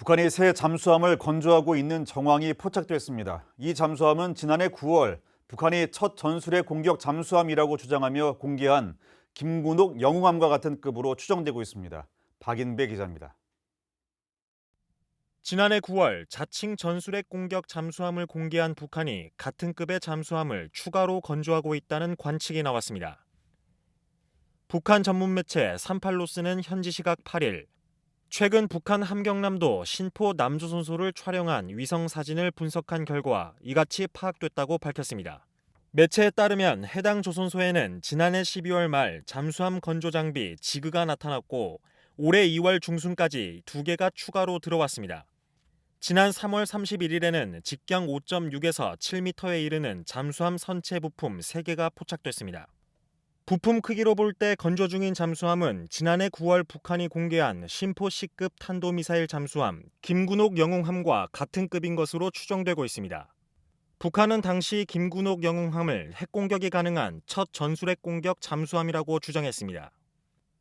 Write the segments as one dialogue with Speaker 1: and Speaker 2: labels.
Speaker 1: 북한이 새 잠수함을 건조하고 있는 정황이 포착됐습니다. 이 잠수함은 지난해 9월 북한이 첫 전술의 공격 잠수함이라고 주장하며 공개한 김군옥 영웅함과 같은 급으로 추정되고 있습니다. 박인배 기자입니다.
Speaker 2: 지난해 9월 자칭 전술핵 공격 잠수함을 공개한 북한이 같은 급의 잠수함을 추가로 건조하고 있다는 관측이 나왔습니다. 북한 전문 매체 38로스는 현지 시각 8일 최근 북한 함경남도 신포 남조선소를 촬영한 위성 사진을 분석한 결과 이같이 파악됐다고 밝혔습니다. 매체에 따르면 해당 조선소에는 지난해 12월 말 잠수함 건조 장비 지그가 나타났고 올해 2월 중순까지 두 개가 추가로 들어왔습니다. 지난 3월 31일에는 직경 5.6에서 7m에 이르는 잠수함 선체 부품 3개가 포착됐습니다. 부품 크기로 볼 때 건조 중인 잠수함은 지난해 9월 북한이 공개한 심포 C급 탄도미사일 잠수함 김군옥 영웅함과 같은 급인 것으로 추정되고 있습니다. 북한은 당시 김군옥 영웅함을 핵공격이 가능한 첫 전술핵 공격 잠수함이라고 주장했습니다.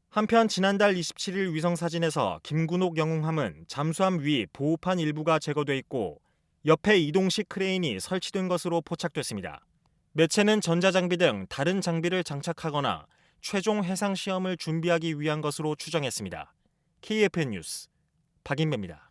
Speaker 2: 한편 지난달 27일 위성 사진에서 김군옥 영웅함은 잠수함 위 보호판 일부가 제거돼 있고 옆에 이동식 크레인이 설치된 것으로 포착됐습니다. 매체는 전자장비 등 다른 장비를 장착하거나 최종 해상 시험을 준비하기 위한 것으로 추정했습니다. KFN 뉴스 박인배입니다.